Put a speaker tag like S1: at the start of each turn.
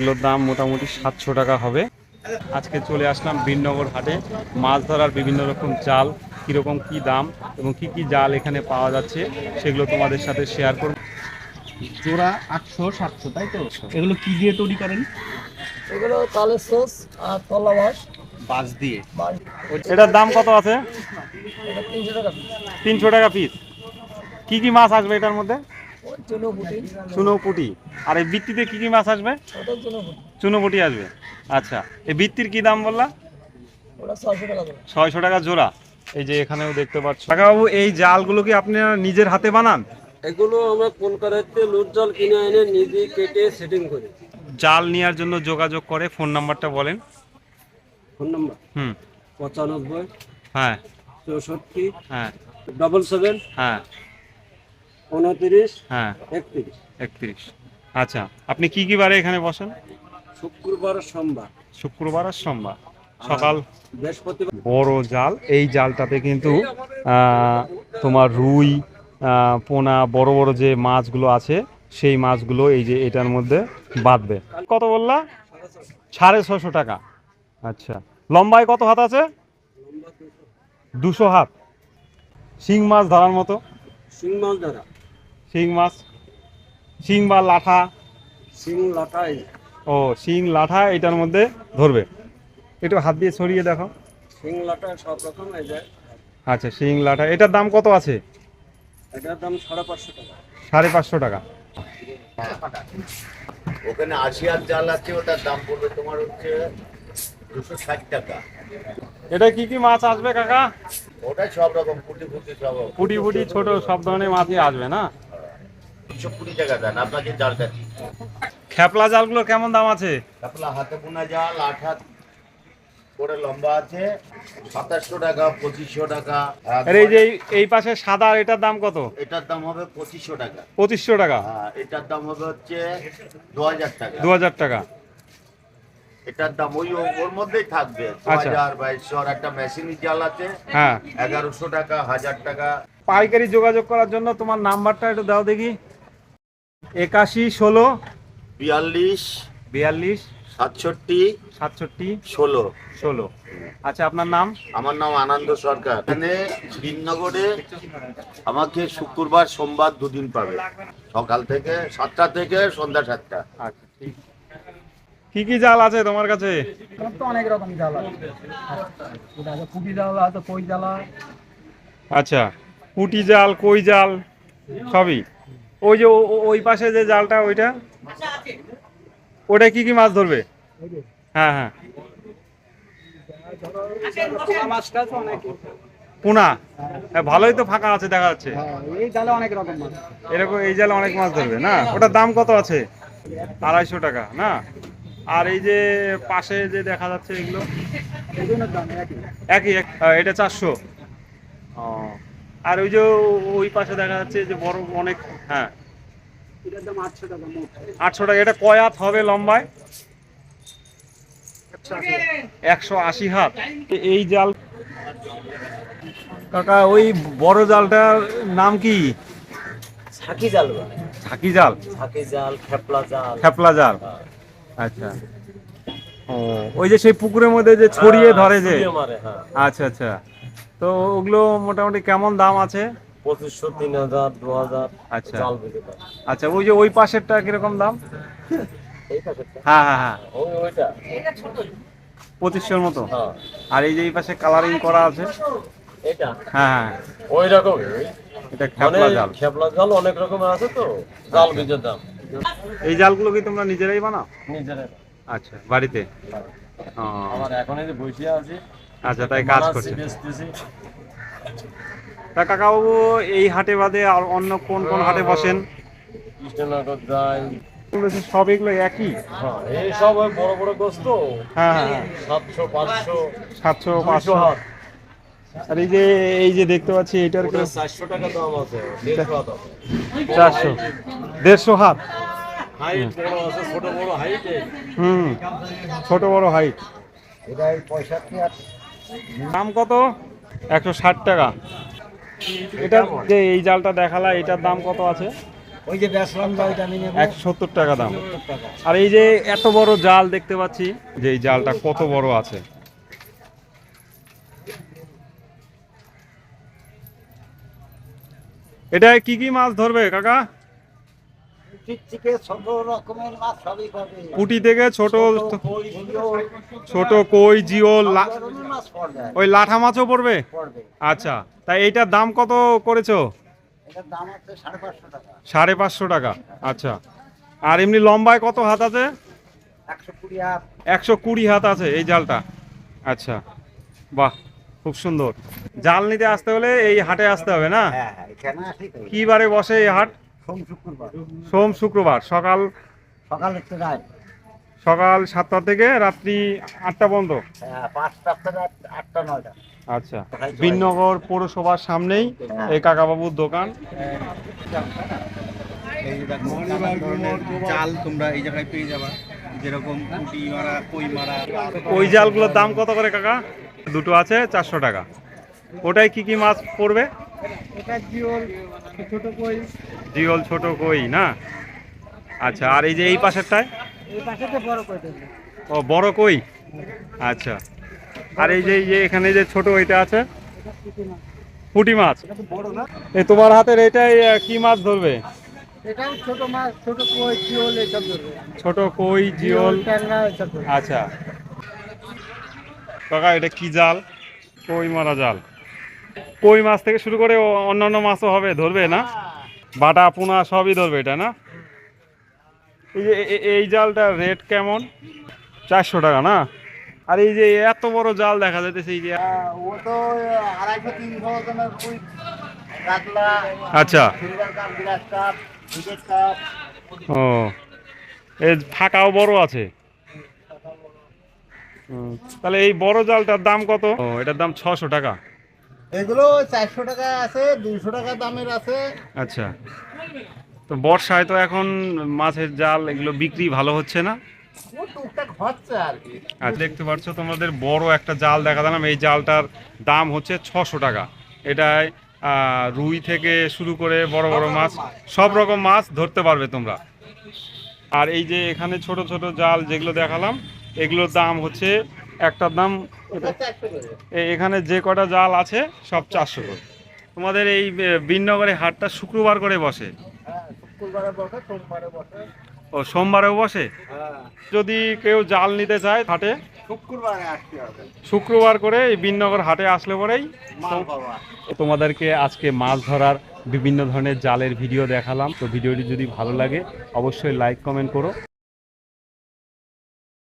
S1: এগুলোর দাম মোটামুটি সাতশো টাকা হবে। আজকে চলে আসলাম বীরনগর হাটে। মাছ ধরার বিভিন্ন রকম জাল কীরকম কি দাম এবং কি কি জাল এখানে পাওয়া যাচ্ছে সেগুলো তোমাদের সাথে শেয়ার করব।
S2: জোড়া আটশো সাতশো তাই তো? এগুলো কি দিয়ে তৈরি করেন?
S3: এগুলো তালের সস আর তলা মাছ।
S2: বাঁশ দিয়ে।
S1: এটার দাম কত আছে?
S3: তিনশো টাকা পিস।
S1: কি কি মাছ আসবে এটার মধ্যে? চুনোপুটি। আর এই বৃত্তিতে কি কি মাছ আসবে?
S3: চুনো পুটি
S1: চুনোপুটি আসবে। আচ্ছা এই বৃত্তির কি দাম বললা?
S3: ছয়শো টাকা দেবে
S1: ছয়শো টাকা জোড়া। এই যে এখানেও দেখতে পাচ্ছ। কাকাবাবু এই জালগুলো কি আপনি নিজের হাতে বানান?
S4: এগুলো আমরা কলকাতাতে লুট জল কিনে এনে নিজে কেটে সেটিং করি।
S1: জাল নেওয়ার জন্য যোগাযোগ করে ফোন নাম্বারটা বলেন।
S4: Phone number?
S1: হুম।
S4: পঁচানব্বই
S1: হ্যাঁ।
S4: চৌষট্টি
S1: হ্যাঁ।
S4: ডবল সেভেন
S1: হ্যাঁ।
S4: উনত্রিশ
S1: হ্যাঁ।
S4: একত্রিশ।
S1: একত্রিশ। আচ্ছা আপনি কি কি বারে এখানে বসেন?
S4: শুক্রবার সোমবার।
S1: শুক্রবার আর সোমবার। সকাল।
S4: বৃহস্পতিবার।
S1: বড় জাল এই জালটাতে কিন্তু তোমার রুই পোনা বড় বড় যে মাছগুলো আছে সেই মাছগুলো এই যে এটার মধ্যে বাঁধবে। কত বললা? সাড়ে ছশো টাকা। আচ্ছা। লম্বায় কত হাত আছে? দুশো হাত। শিং মাছ ধরার মতো?
S4: শিং মাছ ধরা।
S1: শিং মাছ শিং বা লাঠা।
S4: শিং লাটাই
S1: ও শিং লাঠা এটার মধ্যে ধরবে। একটু হাত দিয়ে ছড়িয়ে দেখো।
S4: শিং লাঠা সব রকম এই যায়।
S1: আচ্ছা শিং লাঠা এটার দাম কত আছে?
S4: এটার দাম সাড়ে পাঁচশো টাকা।
S1: সাড়ে পাঁচশো টাকা।
S5: ওখানে আশি হাত জাল আছে ওটার দাম পড়বে তোমার হচ্ছে দুশো ষাট টাকা।
S1: এটা কি কি মাছ আসবে কাকা?
S5: ওটা সব রকম পুটি ফুটি সব
S1: ফুটি ফুটি ছোট সব ধরনের মাছই আসবে না?
S5: দুশো কুড়ি টাকা দেন আপনাকে জালটা দিই
S1: খেপলা জালগুলো কেমন দাম আছে?
S5: আপনার হাতে বোনা জাল আট হাত করে লম্বা আছে সাতাশশো টাকা পঁচিশশো টাকা
S1: আর এই যে এই- পাশে সাদা এটার দাম কত?
S5: এটার দাম হবে পঁচিশশো টাকা।
S1: পঁচিশশো টাকা।
S5: হ্যাঁ এটার দাম হবে হচ্ছে দু হাজার টাকা।
S1: দু হাজার টাকা।
S5: এটার দাম ওই ওর মধ্যেই থাকবে দু
S1: আচ্ছা।
S5: হাজার বাইশশো আর একটা মেশিনি জাল আছে
S1: হ্যাঁ।
S5: এগারোশো টাকা হাজার টাকা।
S1: পাইকারি যোগাযোগ করার জন্য তোমার নাম্বারটা একটু দাও দেখি। একাশি ষোলো।
S5: বিয়াল্লিশ
S1: বিয়াল্লিশ
S5: সাতষট্টি
S1: সাতষট্টি
S5: ষোলো।
S1: ষোলো। আচ্ছা আপনার নাম?
S5: আমার নাম আনন্দ সরকার। এখানে বীরনগরে আমাকে শুক্রবার সোমবার দুদিন পাবে। সকাল থেকে সাতটা থেকে সন্ধ্যা সাতটা।
S1: আচ্ছা ঠিক। কি কি জাল আছে তোমার কাছে?
S3: আমার তো অনেক রকম জাল আছে। ওটা জাল আছে কই জ্বালা
S1: আচ্ছা পুটি জাল কই জাল? সবই? ওই যে ওই পাশে যে জালটা ওইটা? ওটা কি কি মাছ ধরবে? হ্যাঁ হ্যাঁ। পুনা? হ্যাঁ, ভালোই তো ফাঁকা আছে দেখা যাচ্ছে। এরকম এই জালে অনেক মাছ ধরবে না? ওটার দাম কত আছে? আড়াইশো টাকা না? আর এই যে পাশে যে দেখা যাচ্ছে এগুলো?
S3: একই
S1: এটা চারশো। ও। আর ওই যে ওই পাশে দেখা যাচ্ছে যে বড় অনেক হ্যাঁ।
S3: আটশো টাকা
S1: এটা কয়াত হবে লম্বায়? একশো আশি হাত। এই জাল কাকা ওই বড় জালটার নাম কি?
S4: ছাকি জাল
S1: ছাকি জাল?
S4: ছাকি জাল খেপলা জাল।
S1: খেপলা জাল। আচ্ছা। ও ওই যে সেই পুকুরের মধ্যে যে ছড়িয়ে ধরে যে?
S4: হ্যাঁ।
S1: আচ্ছা আচ্ছা। তো ওগুলো মোটামুটি কেমন দাম আছে?
S4: পঁচিশশো তিন হাজার দু হাজার
S1: আচ্ছা।
S4: জাল
S1: আচ্ছা ওই যে ওই পাশেরটা কীরকম দাম? হ্যাঁ হ্যাঁ হ্যাঁ। পঁচিশশোর মতো?
S4: হ্যাঁ।
S1: আর এই যে এই পাশে কালারিং করা আছে?
S4: এটা?
S1: হ্যাঁ হ্যাঁ।
S4: ওই রকম
S1: এটা খেপলা জাল।
S4: খেপলা জাল অনেক রকমের আছে তো। জাল বীজের দাম।
S1: এই জালগুলো কি তোমরা নিজেরাই বানাও?
S4: নিজের
S1: আচ্ছা বাড়িতে?
S4: আমার এখন এই যে বসে আছি
S1: আচ্ছা তাই কাজ করছে। তা কাকাবাবু এই হাটে বাদে আর অন্য কোন কোন হাটে বসেন?
S4: কৃষ্ণনগর যাই।
S1: সব এগুলো একই?
S4: হ্যাঁ এই সব বড় বড় গোস্ত।
S1: হ্যাঁ হ্যাঁ হ্যাঁ।
S4: সাতশো পাঁচশো
S1: সাতশো
S4: পাঁচশো। হাত।
S1: আর এই যে এই যে দেখতে পাচ্ছি এটার
S4: চারশো টাকা দাম আছে দেড়শো হাত
S1: চারশো। দেড়শো হাত?
S4: বড় ছোট বড় হাইট
S1: হুম ছোট বড় হাইট
S5: এটা পঁয়ষট্টি
S1: দাম কত? একশো ষাট টাকা। এটা যে এই জালটা দেখালা এটার দাম কত আছে?
S3: ওই যে বেসলাম যা আমি
S1: একশো সত্তর টাকা দাম। আর এই যে এত বড় জাল দেখতে পাচ্ছি যে এই জালটা কত বড় আছে? এটায় কি কি মাছ ধরবে কাকা?
S3: চিকচিকে ছোট রকমের মাছ সবই পাবে।
S1: পুটি থেকে ছোট
S3: ছোট কই, জিওল,
S1: ছোট কই
S3: পড়বে।
S1: ওই লাঠা মাছও পড়বে? আচ্ছা তাই এইটার দাম কত করেছ?
S3: সাড়ে পাঁচশো টাকা।
S1: আচ্ছা। আর এমনি লম্বায় কত হাত আছে?
S3: একশো কুড়ি হাত।
S1: আছে এই জালটা। আচ্ছা বাহ খুব সুন্দর। জাল নিতে আসতে হলে এই হাটে আসতে হবে না?
S3: হ্যাঁ হ্যাঁ তো।
S1: কি বারে বসে এই হাট?
S3: সোম শুক্রবার।
S1: সোম শুক্রবার সকাল
S3: সকাল
S1: সকাল সাতটা থেকে রাত্রি আটটা পর্যন্ত?
S3: হ্যাঁ,
S1: আচ্ছা বিনগর পৌরসভার সামনেই এই কাকাবাবুর দোকান।
S2: জাল তোমরা এই জায়গায় পেয়ে যাবা। যেরকম পুঁটি মারা কই মারা।
S1: ওই জালগুলোর দাম কত করে কাকা? দুটো আছে চারশো টাকা। ওটাই কি কি মাছ পড়বে?
S3: এটা জিওল ছোট কই।
S1: জিওল ছোট কই না? আচ্ছা আর এই যে এই পাশেরটায়?
S3: এই পাশে বড় কই
S1: ও বড় কই? আচ্ছা। আর এই যে এই যে এখানে যে ছোট ওইটা আছে? পুঁটি মাছ। এই তোমার হাতের এটাই কি মাছ ধরবে?
S3: ছোট মাছ ছোট কই জিওল ধরবে।
S1: ছোট কই জিওল। আচ্ছা। কাকা এটা কি জাল? কই মারা জাল? কই মাছ থেকে শুরু করে অন্যান্য মাছও হবে ধরবে না? বাটা পোনা সবই ধরবে এটা না? এই যে এই জালটার রেট কেমন? চারশো টাকা না? আর এই যে এত বড় জাল দেখা যাইতেছে এই যে
S3: ও তো আড়াইশো তিনশো জনের
S1: আচ্ছা। ও এই ফাঁকাও বড় আছে। হুম, তাহলে এই বড় জালটার দাম কত? ও এটার দাম ছশো টাকা।
S3: এগুলো চারশো টাকা আছে দুইশো টাকা দামের আছে।
S1: আচ্ছা। তো বর্ষায় তো এখন মাছের জাল এগুলো বিক্রি ভালো হচ্ছে না?
S3: ও আর কি।
S1: আর দেখতে পাচ্ছ তোমাদের বড় একটা জাল দেখা দিলাম এই জালটার দাম হচ্ছে ছশো টাকা। এটায় রুই থেকে শুরু করে বড় বড় মাছ। সব রকম মাছ ধরতে পারবে তোমরা। আর এই যে এখানে ছোট ছোট জাল যেগুলো দেখালাম এগুলোর দাম হচ্ছে একটার দাম এখানে যে কটা জাল আছে সব চারশো করে। তোমাদের এই বিনগরে হাটটা শুক্রবার করে বসে।
S3: হ্যাঁ শুক্রবারে বসে সোমবারে বসে।
S1: ও সোমবারেও বসে?
S3: হ্যাঁ।
S1: যদি কেউ জাল নিতে চায় হাটে?
S3: শুক্রবারে আসতে হবে।
S1: শুক্রবার করে এই বিনগর হাটে আসলে পরেই তোমাদেরকে আজকে মাছ ধরার বিভিন্ন ধরনের জালের ভিডিও দেখালাম। তো ভিডিওটি যদি ভালো লাগে অবশ্যই লাইক কমেন্ট করো।